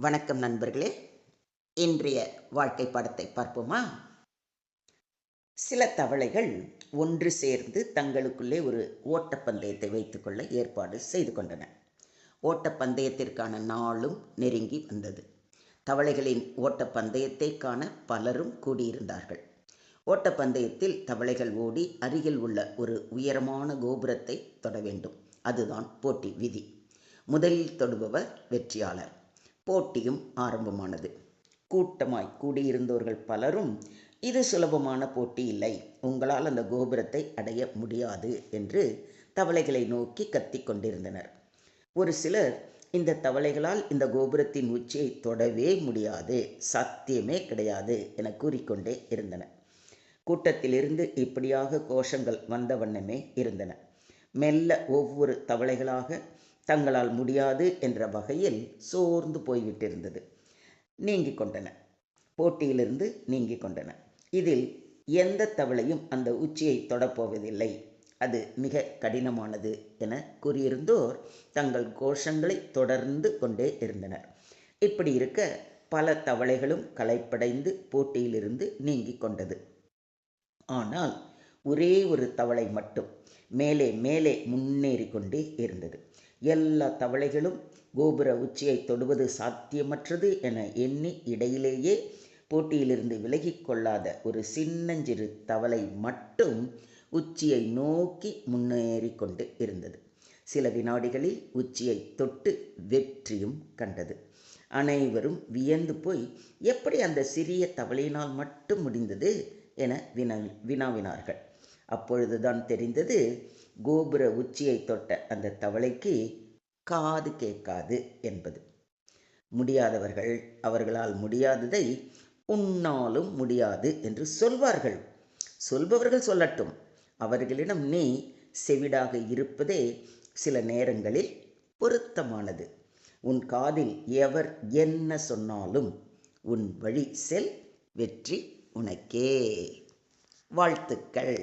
வணக்கம் நண்பர்களே. இன்றைய வாழ்க்கை படத்தை பார்ப்போமா? சில தவளைகள் ஒன்று சேர்ந்து தங்களுக்குள்ளே ஒரு ஓட்டப்பந்தயத்தை வைத்துக்கொள்ள ஏற்பாடு செய்து கொண்டன. ஓட்டப்பந்தயத்திற்கான நாளும் நெருங்கி வந்தது. தவளைகளின் ஓட்டப்பந்தயத்தை காண பலரும் கூடியிருந்தார்கள். ஓட்டப்பந்தயத்தில் தவளைகள் ஓடி அருகில் உள்ள ஒரு உயரமான கோபுரத்தை தொட வேண்டும். அதுதான் போட்டி விதி. முதலில் தொடுபவர் வெற்றியாளர். போட்டியும் ஆரம்பமானது. கூட்டமாய் கூடியிருந்தவர்கள் பலரும் இது சுலபமான போட்டி இல்லை. உங்களால் அந்த கோபுரத்தை அடைய முடியாது என்று தவளைகளை நோக்கி கத்திக் கொண்டிருந்தனர். ஒரு சிலர் இந்த தவளைகளால் இந்த கோபுரத்தின் உச்சியை தொடவே முடியாது. சத்தியமே கிடையாது என கூறிக்கொண்டே இருந்தன கூட்டத்திலிருந்து இப்படியாக கோஷங்கள் வந்த வண்ணமே இருந்தன. மெல்ல ஒவ்வொரு தவளைகளாக தங்களால் முடியாது என்ற வகையில் சோர்ந்து போய்விட்டிருந்தது. நீங்கிக் கொண்டன. போட்டியிலிருந்து நீங்கிக் கொண்டன. இதில் எந்த தவளையும் அந்த உச்சியை தொடப்போவதில்லை. அது மிக கடினமானது என கூறியிருந்தோர் தங்கள் கோஷங்களை தொடர்ந்து கொண்டே இருந்தனர். இப்படி இருக்க பல தவளைகளும் களைப்படைந்து போட்டியிலிருந்து நீங்கிக் கொண்டது. ஆனால் ஒரே ஒரு தவளை மட்டும் மேலே மேலே முன்னேறி கொண்டே இருந்தது. எல்லா தவளைகளும் கோபுர உச்சியை தொடுவது சாத்தியமற்றது என எண்ணி இடையிலேயே போட்டியிலிருந்து விலகிக் கொள்ளாத ஒரு சின்னஞ்சிறு தவளை மட்டும் உச்சியை நோக்கி முன்னேறி கொண்டு இருந்தது. சில வினாடிகளில் உச்சியை தொட்டு வெற்றியும் கண்டது. அனைவரும் வியந்து போய் எப்படி அந்த சிறிய தவளையினால் மட்டும் முடிந்தது? என வினா வினாவினார்கள். அப்பொழுதுதான் தெரிந்தது கோபுர உச்சியை தொட்ட அந்த தவளைக்கு காது கேட்காது என்பது. முடியாதவர்கள் அவர்களால் முடியாததை உன்னாலும் முடியாது என்று சொல்வார்கள். சொல்பவர்கள் சொல்லட்டும் அவர்களிடம் நீ செவிடாக இருப்பதே சில நேரங்களில் பொருத்தமானது. உன் காதில் எவர் என்ன சொன்னாலும் உன் வழி செல் வெற்றி உனக்கே. வாழ்த்துக்கள்.